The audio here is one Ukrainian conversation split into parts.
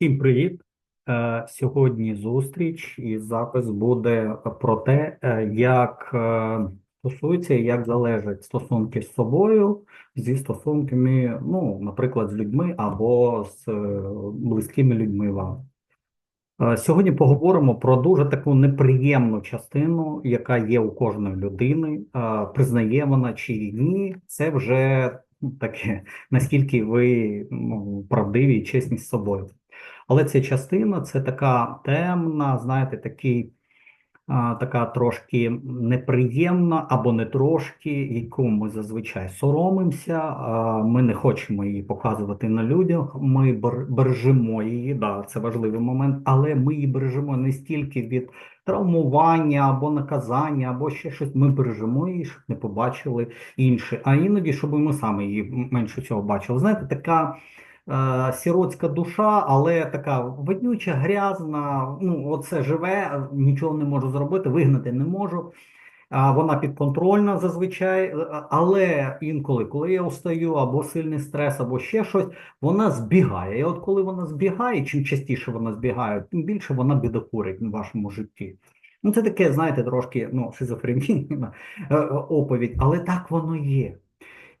Всім привіт! Е, Сьогодні зустріч і запис буде про те, е, як е, стосується, і як залежать стосунки з собою зі стосунками, ну, наприклад, з людьми або з близькими людьми вам. Сьогодні поговоримо про дуже таку неприємну частину, яка є у кожної людини. Признає вона чи ні, це вже таке, наскільки ви ну, правдиві і чесні з собою. Але ця частина це така темна, знаєте, такий, така трошки неприємна або не трошки, яку ми зазвичай соромимося, ми не хочемо її показувати на людях, ми бережемо її, да, це важливий момент, але ми її бережемо не стільки від травмування або наказання, або ще щось. Ми бережемо її, щоб не побачили інші, а іноді, щоб ми самі її менше цього бачили. Знаєте, така сіротська душа, але така воднюча, грязна. Ну, оце живе, нічого не можу зробити, вигнати не можу. Вона підконтрольна зазвичай, е, але інколи, коли я устаю, або сильний стрес, або ще щось, вона збігає. І от коли вона збігає, чим частіше вона збігає, тим більше вона бідокурить в вашому житті. Ну, це таке, знаєте, трошки ну, шизофренійна е, оповідь, але так воно є.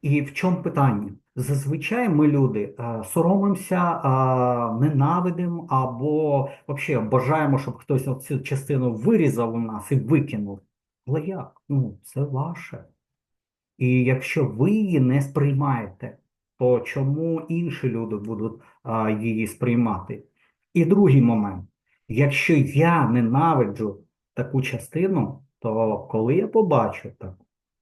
І в чому питання? Зазвичай ми люди е, соромимося, е, ненавидимо або взагалі бажаємо, щоб хтось цю частину вирізав у нас і викинув. Але як? Ну, це ваше. І якщо ви її не сприймаєте, то чому інші люди будуть її сприймати? І другий момент: якщо я ненавиджу таку частину, то коли я побачу так,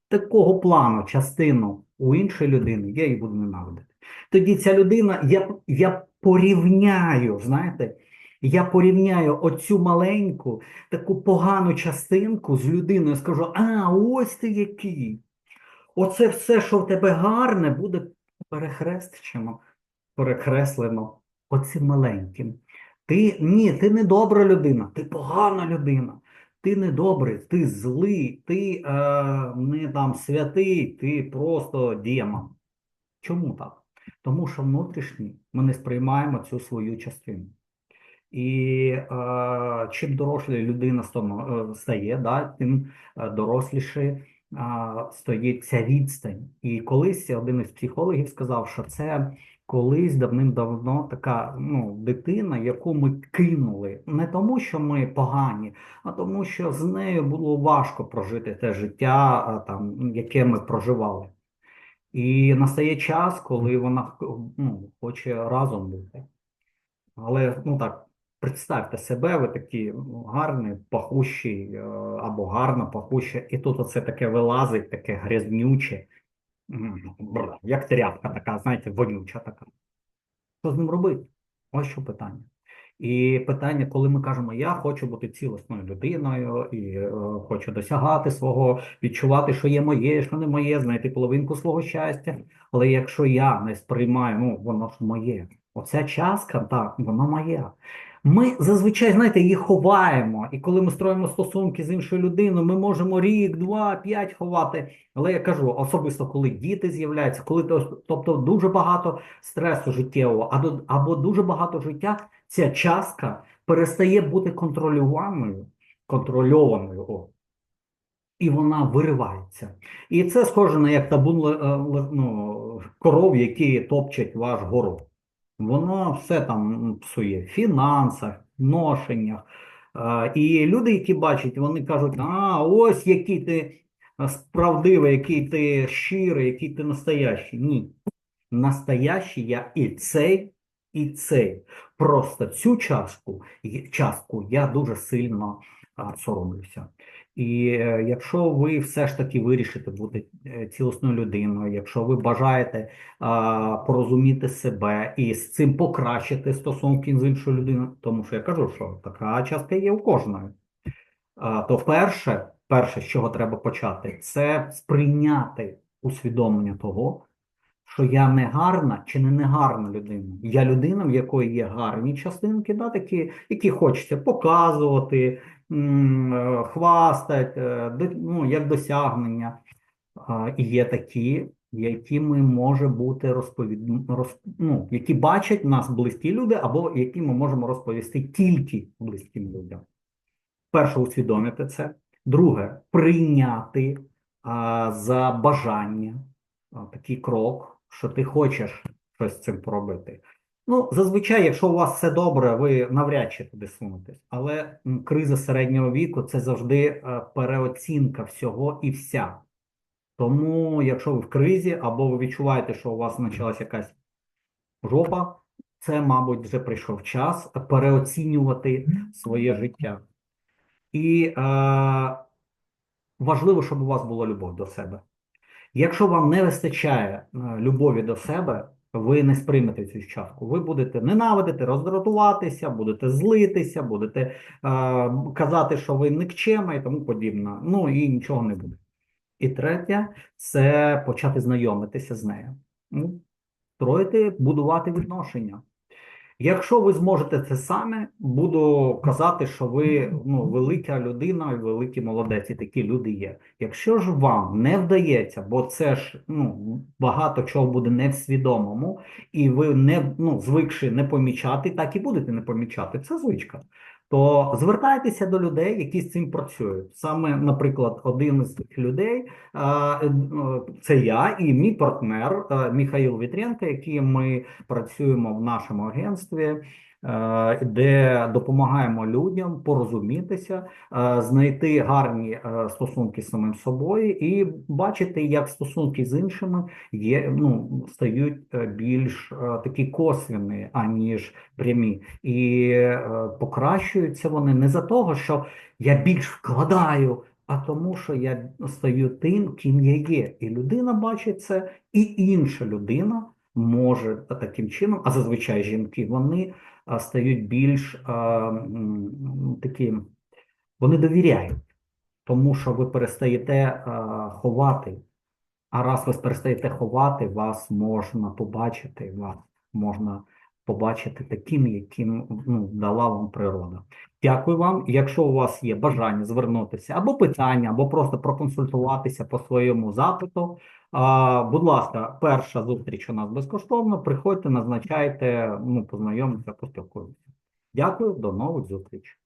такого плану частину у іншої людини, я її буду ненавидити. Тоді ця людина, я, я порівняю, знаєте, я порівняю оцю маленьку, таку погану частинку з людиною, скажу: а, ось ти який. Оце все, що в тебе гарне, буде перехрещено, перекреслено оцим маленьким. Ти ні, ти не добра людина, ти погана людина. Ти не добрий, ти злий, ти е, не там святий, ти просто демон. Чому так? Тому що внутрішній ми не сприймаємо цю свою частину. І е, чим дорослі людина е, стає, да, тим е, доросліше е, стоїть ця відстань. І колись один із психологів сказав, що це колись давним-давно така ну, дитина, яку ми кинули не тому, що ми погані, а тому, що з нею було важко прожити те життя, там, яке ми проживали. І настає час, коли вона ну, хоче разом бути. Але ну так, представте себе, ви такі ну, гарний, пахущий е, або гарна, пахуща, і тут оце таке вилазить, таке грязнюче, як тряпка така, знаєте, вонюча така. Що з ним робити? Ось що питання. І питання, коли ми кажемо, я хочу бути цілісною людиною і е, хочу досягати свого, відчувати, що є моє, що не моє, знайти половинку свого щастя. Але якщо я не сприймаю, ну воно ж моє. Оця частка, так, вона моя. Ми зазвичай, знаєте, її ховаємо. І коли ми строїмо стосунки з іншою людиною, ми можемо рік, два, п'ять ховати. Але я кажу, особисто коли діти з'являються, коли то- тобто дуже багато стресу життєвого, або, дуже багато життя, ця частка перестає бути контролюваною, контрольованою. О, і вона виривається. І це схоже на як табун е, ну, коров, які топчать ваш город. Воно все там псує в фінансах, ношеннях. Е, І люди, які бачать, вони кажуть, а ось який ти е, справдивий, який ти щирий, який ти настоящий. Ні. Настоящий я і цей, і цей. Просто цю частку, частку я дуже сильно а, соромлюся. І е, якщо ви все ж таки вирішите бути е, цілісною людиною, якщо ви бажаєте а, порозуміти себе і з цим покращити стосунки з іншою людиною, тому що я кажу, що така частка є у кожної. А, то перше, перше, з чого треба почати, це сприйняти усвідомлення того, що я не гарна чи не негарна людина. Я людина, в якої є гарні частинки, да, такі, які хочеться показувати, е, хвастати, е, ну, як досягнення. І є такі, якими може бути розповід... роз... ну, які бачать нас близькі люди, або які ми можемо розповісти тільки близьким людям. Перше, усвідомити це. Друге, прийняти а, за бажання а, такий крок, що ти хочеш щось з цим поробити. Ну, зазвичай, якщо у вас все добре, ви навряд чи туди сунетесь. Але криза середнього віку це завжди е, переоцінка всього і вся. Тому, якщо ви в кризі, або ви відчуваєте, що у вас почалася якась жопа, це, мабуть, вже прийшов час переоцінювати своє життя. І е, важливо, щоб у вас була любов до себе. Якщо вам не вистачає е, любові до себе, ви не сприймете цю частку. Ви будете ненавидити, роздратуватися, будете злитися, будете е, казати, що ви никчема і тому подібне. Ну і нічого не буде. І третє це почати знайомитися з нею. Ну, строїти, будувати відношення. Якщо ви зможете це саме, буду казати, що ви ну, велика людина і великий молодець, і такі люди є. Якщо ж вам не вдається, бо це ж ну, багато чого буде не в свідомому, і ви не ну, звикши не помічати, так і будете не помічати. Це звичка. То звертайтеся до людей, які з цим працюють. Саме, наприклад, один з цих людей е, це я і мій партнер Міхаїл Михаїл Вітренко, яким ми працюємо в нашому агентстві, е, де допомагаємо людям порозумітися, е, знайти гарні е, стосунки з самим собою і бачити, як стосунки з іншими є, ну, стають е, більш е, такі косвінні, аніж прямі. І е, покращуються вони не за того, що я більш вкладаю. А тому, що я стаю тим, ким я є, і людина бачить це, і інша людина може таким чином, а зазвичай жінки, вони стають більш такі, вони довіряють, тому що ви перестаєте ховати. А раз ви перестаєте ховати, вас можна побачити, вас можна побачити таким, яким ну, дала вам природа. Дякую вам. Якщо у вас є бажання звернутися або питання, або просто проконсультуватися по своєму запиту, будь ласка, перша зустріч у нас безкоштовно. Приходьте, назначайте, ну, познайомитися, поспілкуємося. Дякую, до нових зустрічей.